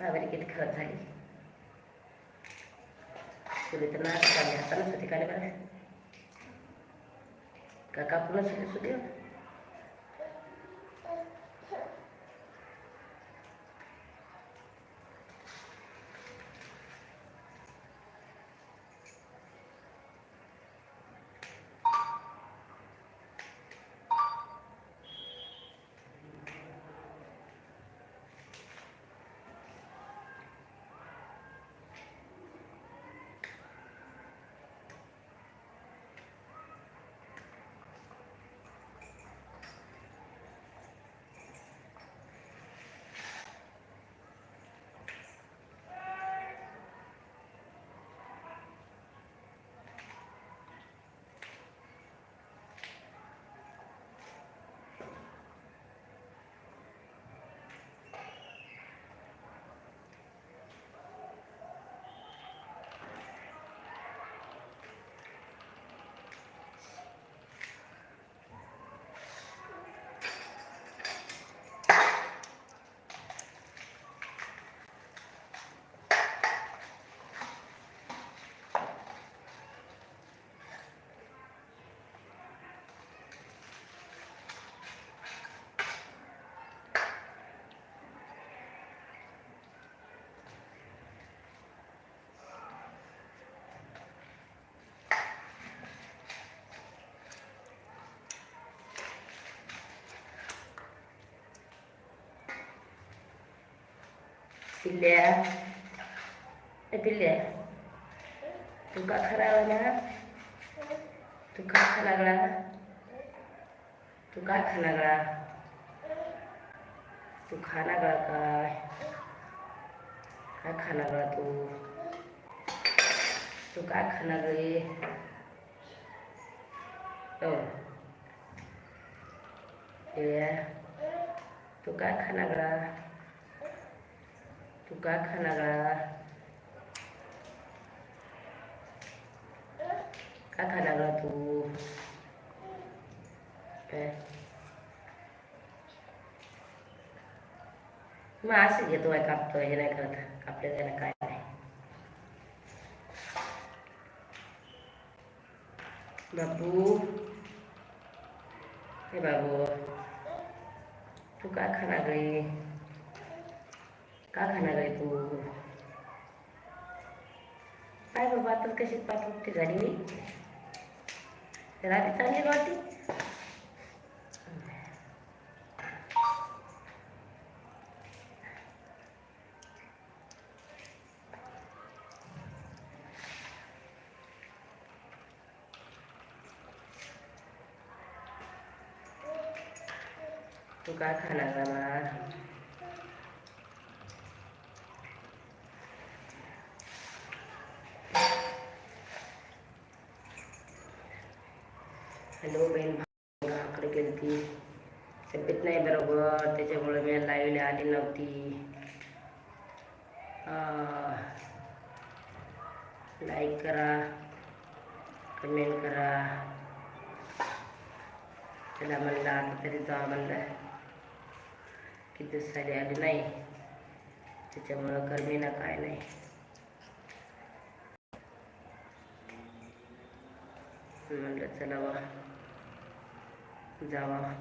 पावरी खत झाली. सुरी तर नाच काढली हातानंच होती काढले बरं. का कापूनच होती सुधी पिल्ल्या ए पिल्ल्या तू का ना तुका खा लागला तुका खा लागला तू खा लागला काय काय खा लागला तू तू काय खा लागले तू काय खा लागला तू काय खा लागला तू मग असं घेतो आहे कापतो हे नाही करत कापले त्याला काय नाही बाबू हे बाबू तू काय खाना गई का खाणार आहे तू काय बाबा आता कशी पाठवती झाली मी? रात्री चांगली वाटते तू काय खाणार बाबा हॅलो बहीण भावाकडे गेली ती तब्येत नाही बरोबर त्याच्यामुळे मी लाईव्हला आली नव्हती लाईक करा कमेंट करा त्याला म्हणलं आता तरी जा म्हणलं. किती दिवसाली आली नाही. त्याच्यामुळं गरमी ना काय नाही. म्हणलं चला वा जावा.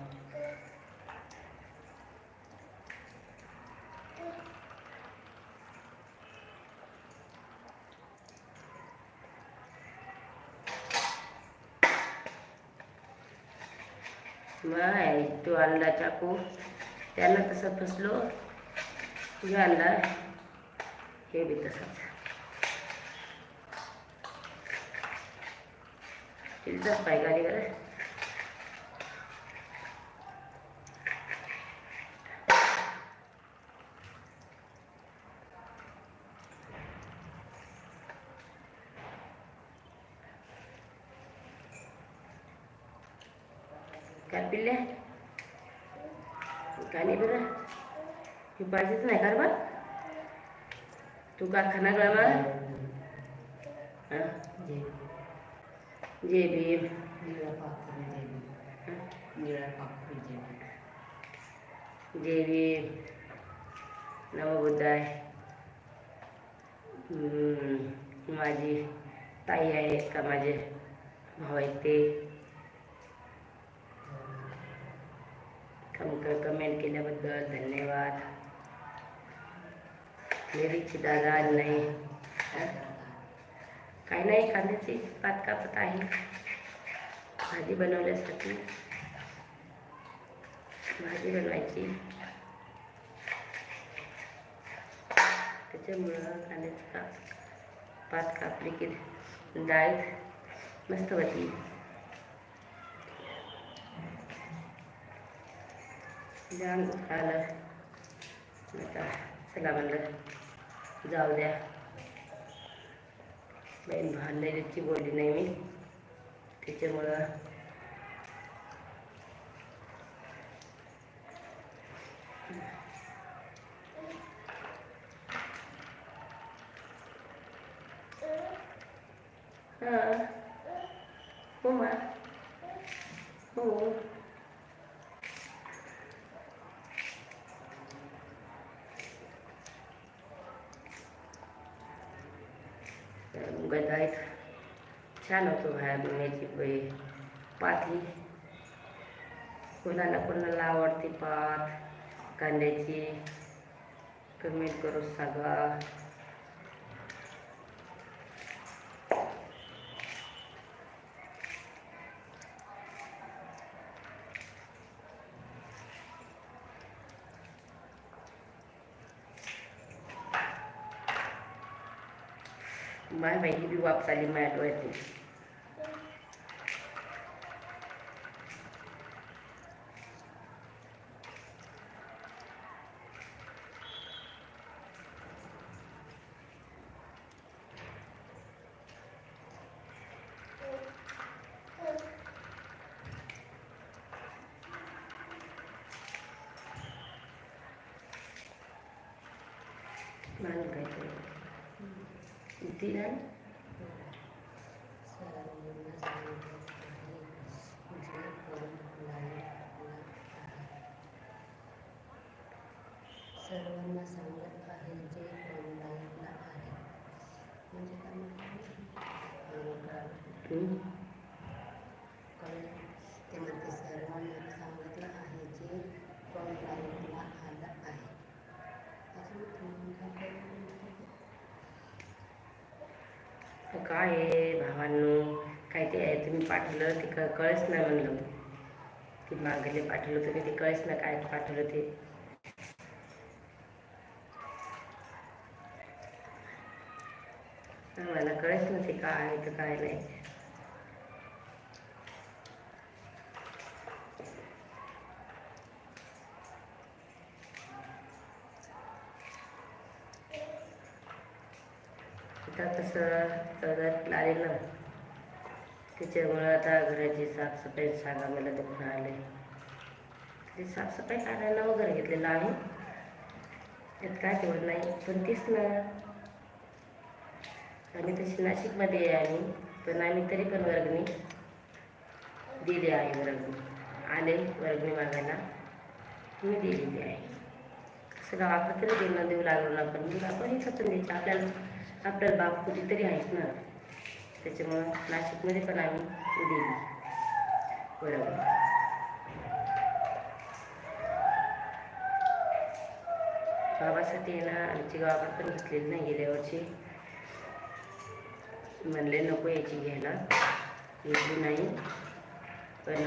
मग तो आणला चाकू. त्यानं तसं फसलो. तुझ्या आणला हे बी तसंच. तिथंच पाय काय पिल्ल्या काय नाही बरं हे पाहिजेच नाही का बा तू का खाना गळा मला जे भीम जे भीम नवबुद्धाय माझी ताई आहे का माझे भाऊ आहेत ते कम- कमेंट केल्याबद्दल धन्यवाद. मेरीची दादा नाही. काही नाही कांद्याची पात कापत आहे. भाजी बनवण्यासाठी भाजी बनवायची. त्याच्यामुळं कांद्याची काप पात कापली की डाळ मस्त होती. छान आलं आता चला म्हणलं जाऊ द्या बहीण भांडण्याची बोलली नाही मी. त्याच्यामुळं हां हो मा हो गदाईत छान होतो बाहेर बनवायची पोळी पाथी कोणाला कोणाला आवडते पात कांद्याची. कमेंट करून सांगा. माय बाई ही बी वापस आली माझ्या डोळ्यातून Stephen? काय आहे भावांनो? काय ते आहे तुम्ही पाठवलं ते क कळच नाही म्हणलं. की मागले पाठवलं तुम्ही ते कळच ना काय पाठवलं ते. मला कळच ना ते काय आहे तर काय नाही. आता कसं आले ना त्याच्यामुळं आता घराची साफसफाई सांगा मला दुखणं आले? ती साफसफाई करायला वगैरे घेतलेलं आहे. त्यात काय तेवढं नाही पण तीच ना. आम्ही तशी नाशिकमध्ये आहे आम्ही पण आम्ही तरी पण वर्गणी दिली आहे वर्गणी. आले वर्गणी मागायला. मी दिलेली आहे. सगळं गावाकडे तरी देणं देऊ लागलो ना पण मग आपण हे पण द्यायचं. आपल्याला आपल्याला बाप कुठेतरी आहेच ना. त्याच्यामुळं नाशिकमध्ये पण आम्ही दिली बरोबर. बाबासाठी आहे ना आमची गावाकडे पण घेतलेली नाही गेल्या वर्षी. म्हणले नको याची घ्यायला. घेतली नाही. पण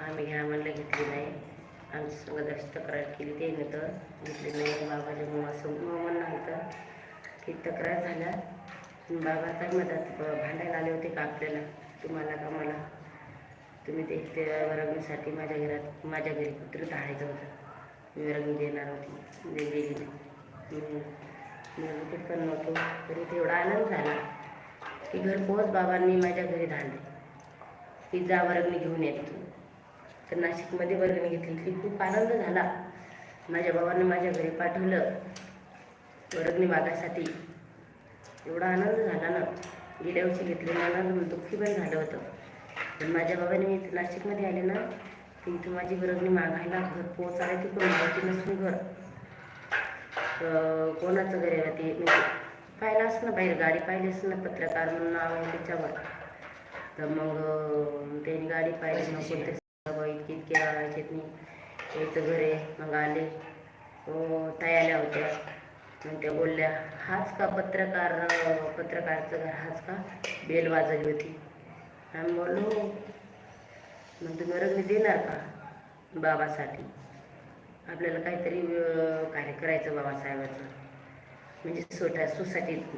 आम्ही घ्या म्हणलं घेतली नाही. आमच्या संग जास्त तक्रार केली ते तर घेतली नाही. बाबाच्या मग असं मग होतं की तक्रार झाल्या. बाबा काय म्हणतात भांडायला आले होते का आपल्याला? तुम्हाला का मला? तुम्ही ते ते माझ्या घरात माझ्या घरी कुत्र धाडायचं होतं. मी वर्गणी देणार होती. म्हणजे दे दिली नाही. पण नव्हतो. तरी तेवढा आनंद झाला की घरपोच बाबांनी माझ्या घरी धाडले. की जा वर्गणी घेऊन येतो तर नाशिकमध्ये वर्गणी घेतली. की खूप आनंद झाला. माझ्या बाबांनी माझ्या घरी पाठवलं. वर्गणी मागासाठी एवढा आनंद झाला ना. गेल्या वर्षी घेतलेला आनंद दुःखी पण झालं होतं. पण माझ्या बाबाने मी नाशिकमध्ये आले ना तर इथं माझी वर्गणी मागायला घर पोचायला ती कोण माहिती नसून घर. कोणाचं घर आहे ते? म्हणजे पाहिलं असं ना बाहेर गाडी पाहिली असं ना पत्रकार म्हणून नाव आहे त्याच्यावर. तर मग त्यांनी गाडी पाहिली मग कोणते इतके इतके ह्याच्यात मी यायचं घरे मग आले. हो तयाल्या होत्या. मग त्या बोलल्या हाच का पत्रकार पत्रकारचं घर? हाच का? बेल वाजवली होती. आम्ही बोललो हो. मग तुम्ही रगणी देणार का बाबासाठी? आपल्याला काहीतरी कार्य करायचं बाबासाहेबाचं. म्हणजे सोटा सोसायटीत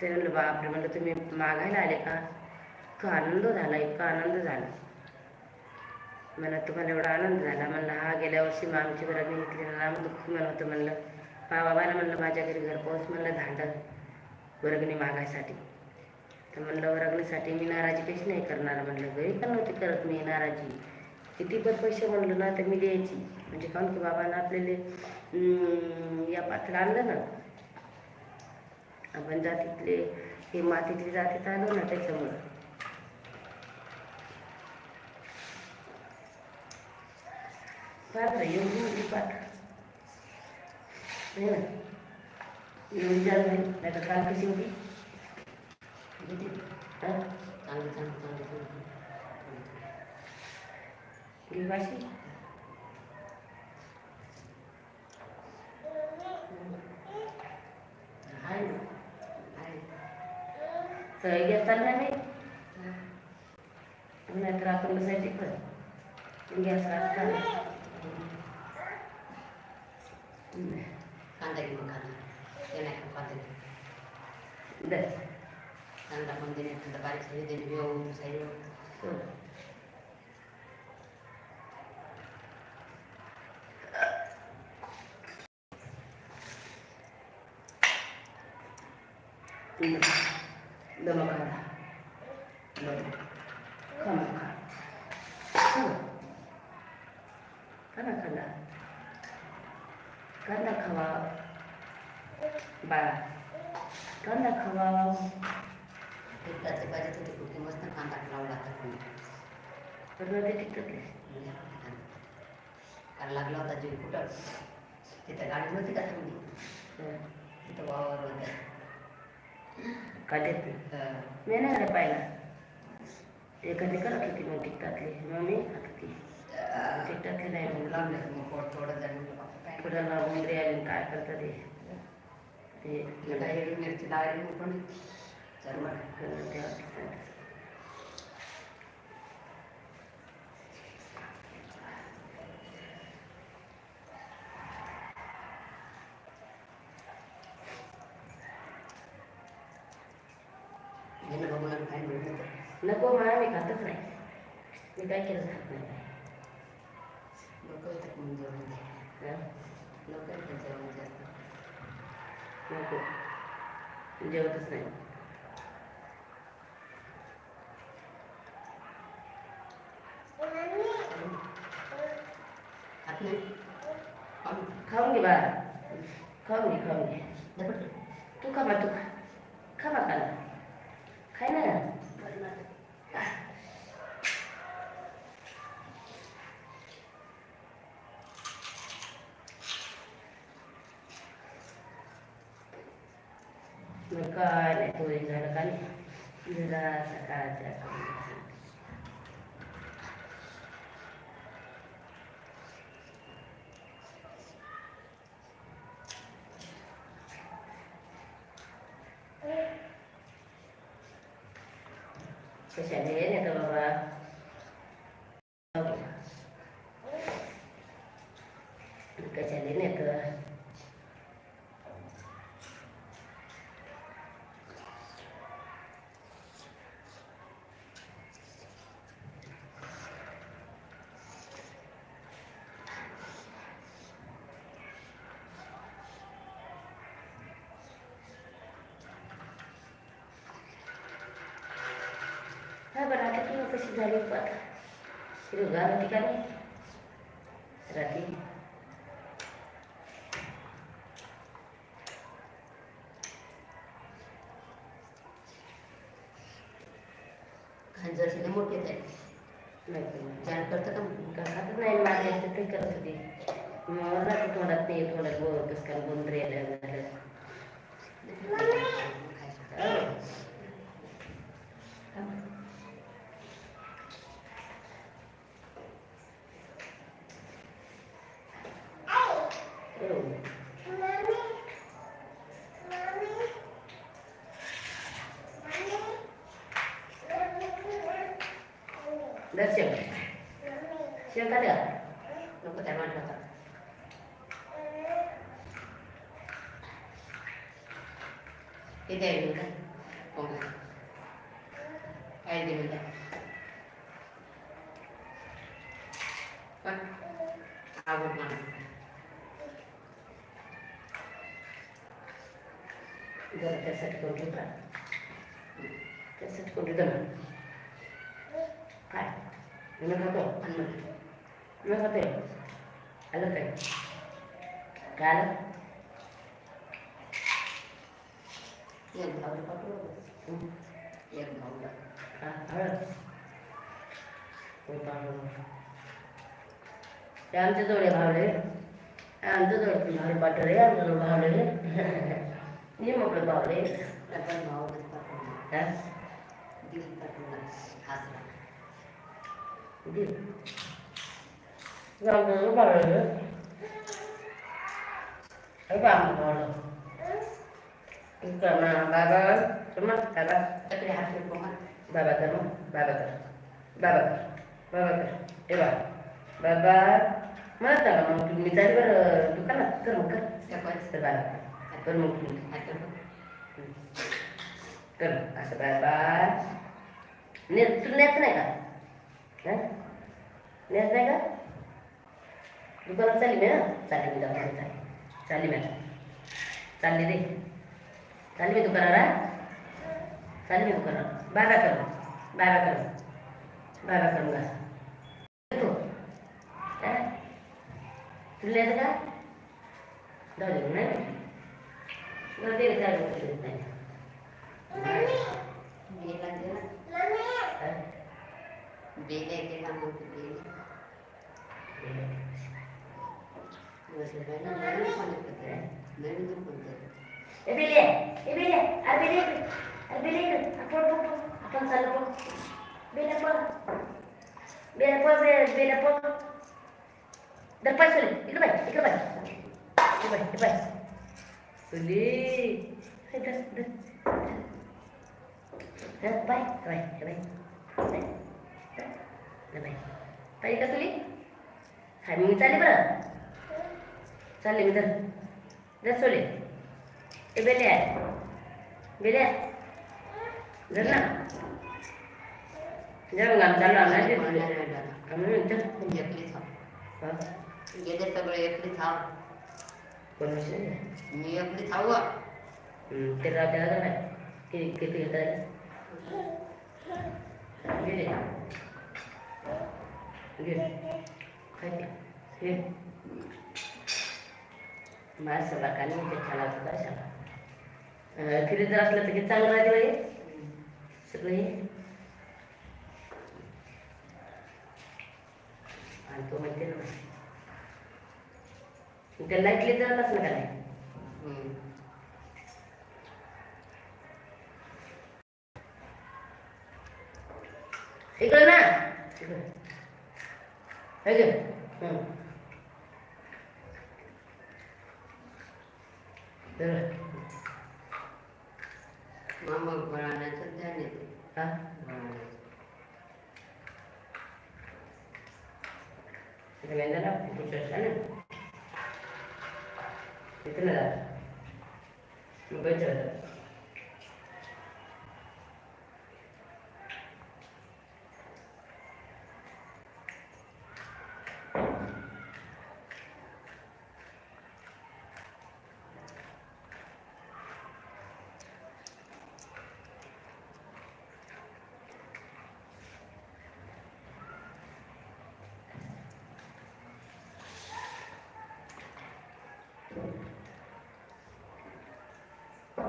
ते म्हणलं बापरे म्हणलं तुम्ही मागायला आले का? इतका आनंद झाला इतका आनंद झाला. मला तुम्हाला एवढा आनंद झाला. म्हणलं हा गेल्या वर्षी मग आमची बरं घेतली आम्ही दुःख म्हणत होतं म्हणलं बाबाला म्हणलं माझ्या घरी घर पोहोच म्हणलं धांडल वर्गणी मागायसाठी. तर म्हणलं वर्गणीसाठी मी नाराजी कशी नाही करणार. म्हणलं घरी पण नव्हती करत मी नाराजी. किती पण पैसे म्हणलं ना तर मी द्यायची. म्हणजे काहून की बाबांना आपल्याला या पात्र आणलं ना. आपण जातीतले हे मातीतले जातीत आलो ना त्याच्यामुळं. पात्र येऊन गेली पात्र नाही ना येऊन जा नाही तर काल कशी होती किती हा? चांगली चांगली चांगली चांगली गेली वाशी आहे ना आहे तर घेताल ना नाही नाहीतर आपण बसायचे पण गॅस लागता कांदा घेऊन खाणार ते नाही का पातेलं दर कांदा खावा बाळा कांदा खावा ते कुठे मस्त कांदा लावला तर लागला होता जीव कुठं? तिथं गाडी नव्हती का थांबली तिथं वावर होत्या काढत मी नाही पाहिला. कधी करा किती मग मग मी आता ती. नाही. मग लावलं मग थोडं जाणून पुढं लागून आले काय करतात ते? मिरची मग. पण नको मला मी खातच नाही. मी काय केलं खात नाही लोक येतात म्हणून जेवण द्या हं? लोक येतात जेवण जास्त नको जेवतच नाही खात नाही खाऊन खाऊन घे बाळा खाऊन घे खाऊन घे दपट तू खा बा तू खा खा बा खाला खाय ना मग काय नाही तो एक झालं का नाही जरा सकाळच्या कशाने नाही तर बाबा कशाने नाही तर हा आता किंवा कशी झाली आता हिरवगार होती का नाही? रात्री. खान जरशी मोठे आहे नाही पण करतं का मग? खातच नाही माझ्या ते करत होते. मला तोंडात नाही तोंडात बोल कसं काय बंद दर्शन शेण खाते का नको त्या माणसाचा किती आहे मिनिटं हो का काय दे मिनिटं पण आवड मला जरा त्यासाठी करून घेऊ का त्यासाठी करून घेतो ना काय मी खातो आणि मग मी खाते आलं काय काय आलं एक भाऊ पाठवलं हं. एक भाऊला हा हळद होय पाहू. ते आमच्या जवळ भावले. आमच्या जवळ भावले पाठवले. आमच्या जोड भावले. मी मोकळे भावले. डबल भावलं. करणार बाबा तुम्हा हात फिरको हा बाबा कर मग बाबा सांगा मग तुम्ही चाल बरं दुकानात कर मग कर तर बाबा मग तुम्ही कर असं बाबा ने तुला नेत नाही का? नेत नाही का दुकानात चालली मी ना चालली मी दुकानात चालली चालली मी चालली रे चालली मी दुकानाला चालली मी दुकानात बाबा कर बाबा कर बाबा कर बस. तू हं? तुला येतं का? जाऊ नाही. जाऊ दे चालू नाही? बेले बेले बसलं पहिला नवीन कोणी पत्र नवीन कोणतं ए बिले ए बिले अरे बिले इकडे. अरे बिले इकडे. आपण पळ, पळ. आपण चाललो पळ. बिले पळ. बिले पळ बिले पळ. दर पाय सोडे इकडे बाय इकडे बाय इकडे बाय इकडे बाय सुली हे धर, बाय बाय बाय बाय. पाहिजे का तुली हा मी बरं. चालले मी धर धर सोले ए बेल्या बेल्या बेले ना जर मग आमचा गेले सगळे एकलीच हाव मी एकलीच हाव ते किती घेतात गेले माझ्या कानी ते खाला होता कशाला असलं तर किती चांगलं राहते सगळं. आणि तो म्हणते ना. त्या लाईटली जर असं का नाही हम्म. इकडे ना. इकडे. हे घे. हं. धर. मामा बळाण्याचं ध्यान येते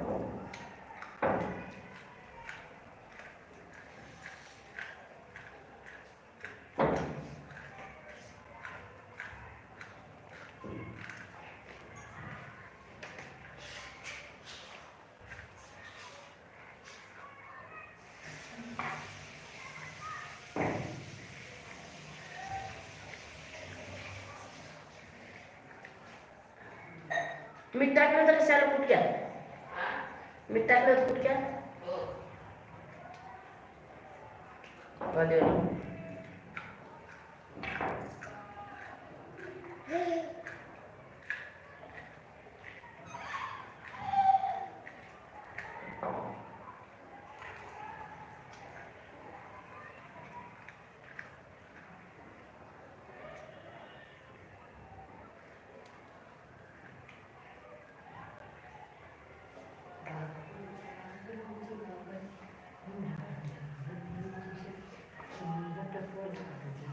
हा बळाण्याचं. इथे मीठ टाकलं तर कशाला कुटक्यात मीठ टाकलं तर कुटक्यात हो. वाले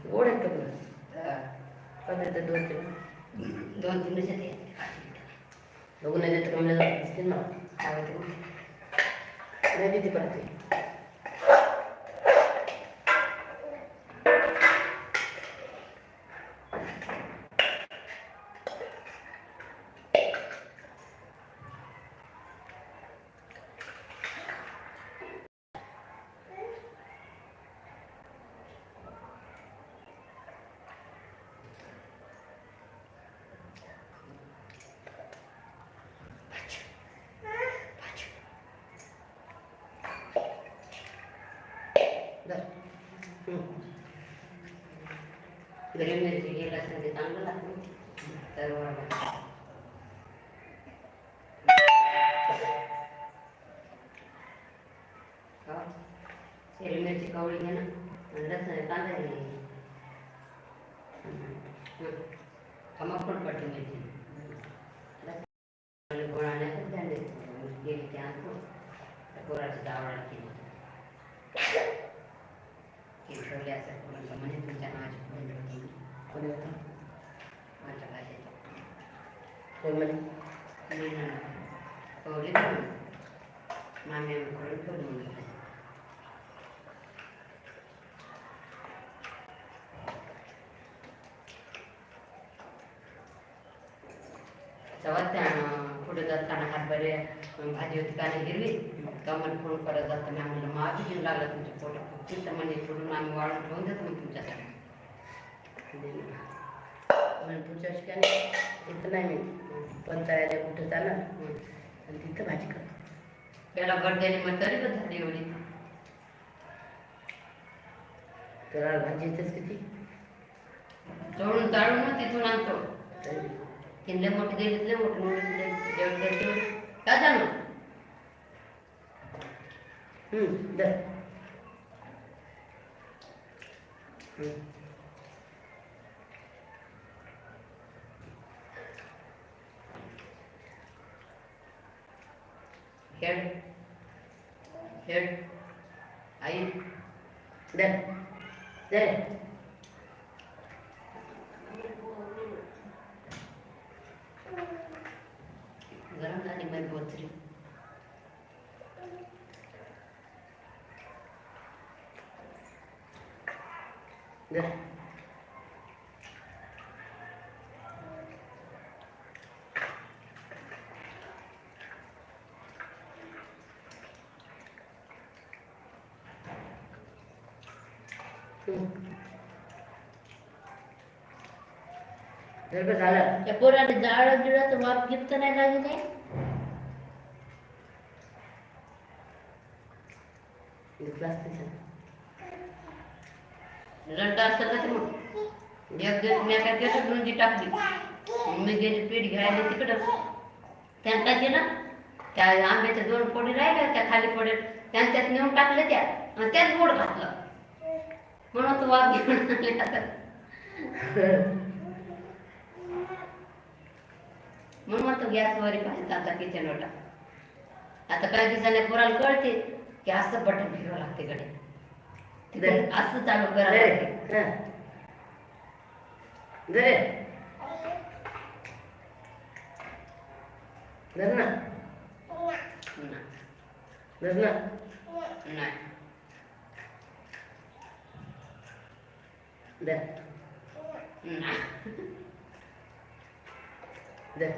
गोड आहेत का तुला पदार्थ दोन तीन दोन तीन दिवसात ये. बघून नाही देत कमी जात दिसतील ना आवडते मग. नाही देते परत ते. धर. हम्म. घरी मिरची गेला असेल ते चांगलं लागतं तर वाढवा. हो. हिरवी मिरची कवळी घे ना आणि लसूण कांदा घे कमक पण पडली मिरची लसूण गोळा आणण्याचं ध्यान द्यायचं. गेली ते आणतो त्या पोराची डावळा केली ती ठेवली असं कोणाला म्हणे तुमच्या नावाची फोन होती कोणी होतं? माझ्या भाषेत कोण म्हणे? मी ना कवळी ना मामी आम्ही करून ठेवली म्हणून तेव्हा त्या पुढे जाताना हात बरे भाजी होती का नाही हिरवी कमल फोन करत जाताना म्हणलं मग घेऊन लागला तुमच्या पोटात. चिंता म्हणजे सोडून आम्ही वाळून ठेवून देतो मग तुमच्यासाठी. पुढच्या नाही तिथं नाही मी. पंचायला कुठं जाणार. आणि तिथं भाजी कर त्याला बड्डेने मग तरी पण झाली एवढी. तर भाजी येतेच किती चोळून चाळून मग तिथून आणतो. तरी किल्ले मोठे दिले लय मोठे मोठे जेवढे देते काय जाणू हम्म, धर. हम्म. हेड हेड आई धर. धर. गरम झाली माझी बोचरी धर. हम्म. धर गं, झालं त्या पोराने जाळ गिळाचं वाप गिफ्ट नाही लागत आहे घेतलं असतं छान. रड्डा असतं का ते मग एक दिवस मी काय त्याच्यात नोंदी टाकली मग मी गेली पीठ घ्यायला तिकडं ते ना? त्या आंब्याच्या दोन पोळी राहिल्या त्या खाली पोळी त्यांनी त्यात नेऊन टाकले त्या आणि त्यात गोड घातलं. म्हणून तो वाघ घेऊन आता. म्हणून म्हणतो गॅसवर पाहिजे आता किचन ओटा आता काही दिवसाने पोराला कळते की असं बटन फिरवावं लागते कडे तिकडे असं चालू. लागते हं. धर. धर ना नाही. धर ना नाही धर नाही धर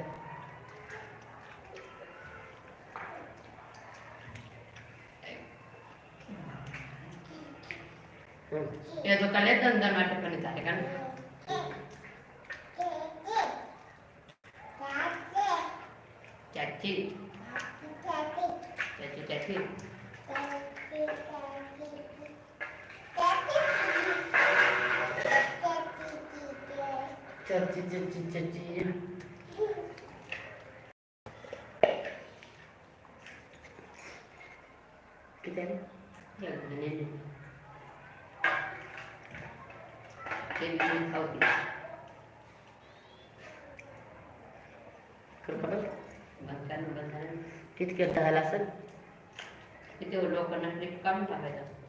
हं. हे जो कले दंदन वाटेपणे झाले का ना? चाची चाची चाची चर्ची चर्ची चर्ची किती आहे एक महिन्याने. ते बी तुम्ही खाऊ दे. कृपा कर. बंद करा, बंद करा. किती केलं झालं असेल किती लोकांना काम टाकायचं.